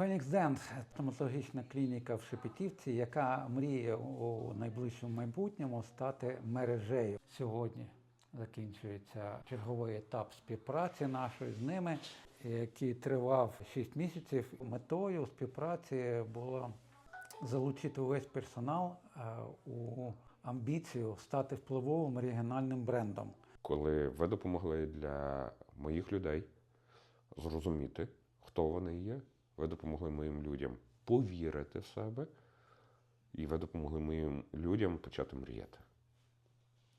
Фенікс Дент стоматологічна клініка в Шепетівці, яка мріє у найближчому майбутньому стати мережею. Сьогодні закінчується черговий етап співпраці нашої з ними, який тривав 6 місяців. Метою співпраці було залучити увесь персонал е, у амбіцію стати впливовим регіональним брендом. коли ви допомогли для моїх людей зрозуміти, хто вони є. Ви допомогли моїм людям повірити в себе, і ви допомогли моїм людям почати мріяти,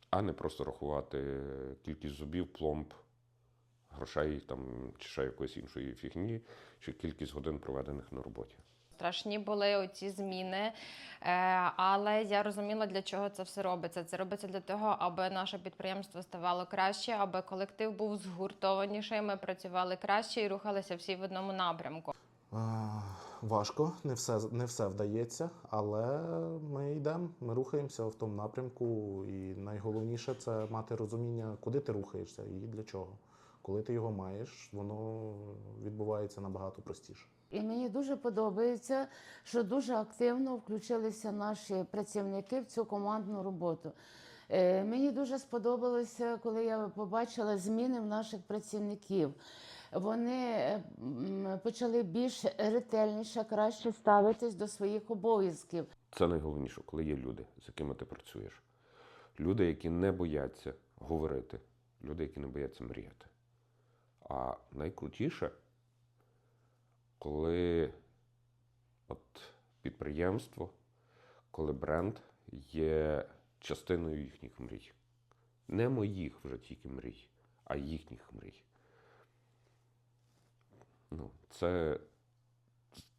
а не просто рахувати кількість зубів, пломб, грошей там, чи ще якоїсь іншої фігні, чи кількість годин проведених на роботі. Страшні були оці зміни, е, але я розуміла, для чого це все робиться. Це робиться для того, аби наше підприємство ставало краще, аби колектив був згуртованіший. Ми працювали краще і рухалися всі в одному напрямку. Важко, не все, не все вдається, але ми йдемо, ми рухаємося в тому напрямку. І найголовніше це мати розуміння, куди ти рухаєшся і для чого. Коли ти його маєш, воно відбувається набагато простіше. І мені дуже подобається, що дуже активно включилися наші працівники в цю командну роботу. Е, Мені дуже сподобалося, коли я побачила зміни в наших працівників. Вони е, почали більш ретельніше, краще ставитись до своїх обов'язків. Це найголовніше, коли є люди, з якими ти працюєш. Люди, які не бояться говорити, люди, які не бояться мріяти. А найкрутіше, коли от підприємство, коли бренд є частиною їхніх мрій. Не моїх вже тільки мрій, а їхніх мрій. Ну, це,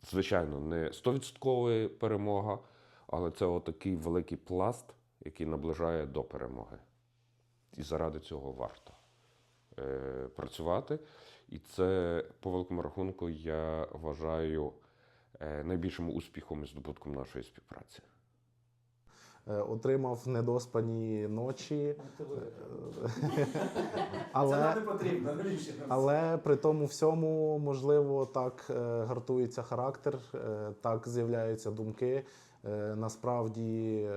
звичайно, не 100% перемога, але це отакий великий пласт, який наближає до перемоги. І заради цього варто е, працювати. І це, по великому рахунку, я вважаю е, найбільшим успіхом і здобутком нашої співпраці. Е, Отримав недоспані ночі. Але, не потрібно, але при тому всьому, можливо, так е, гартується характер, е, так з'являються думки. Е, Насправді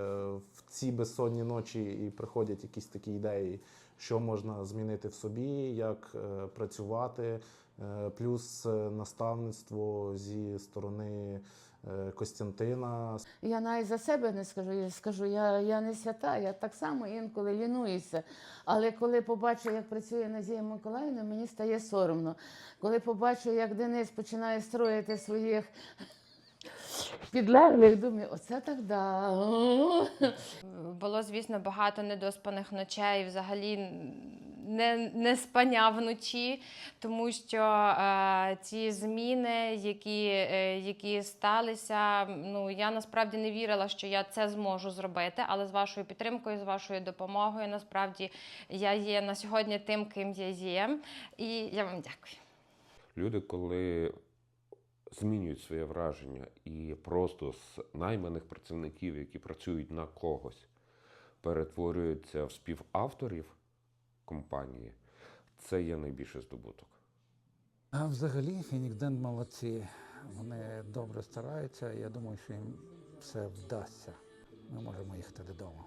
в ці безсонні ночі і приходять якісь такі ідеї, що можна змінити в собі, як е, працювати, Е, плюс е, наставництво зі сторони Костянтина, Я навіть за себе не скажу. Я скажу, я, я не свята, я так само інколи лінуюся. Але коли побачу, як працює Надія Миколаївна, мені стає соромно. Коли побачу, як Денис починає строїти своїх підлеглих, думаю, оце так да. Було, звісно, багато недоспаних ночей, взагалі не, не спання вночі, тому що е, ці зміни, які, е, які сталися, ну я насправді не вірила, що я це зможу зробити. Але з вашою підтримкою, з вашою допомогою, насправді я є на сьогодні тим, ким я є. І я вам дякую. Люди, коли змінюють своє враження і просто з найманих працівників, які працюють на когось, перетворюються в співавторів компанії, це є найбільший здобуток. А взагалі Фенікс Дент молодці. Вони добре стараються. Я думаю, що їм все вдасться. Ми можемо їхати додому.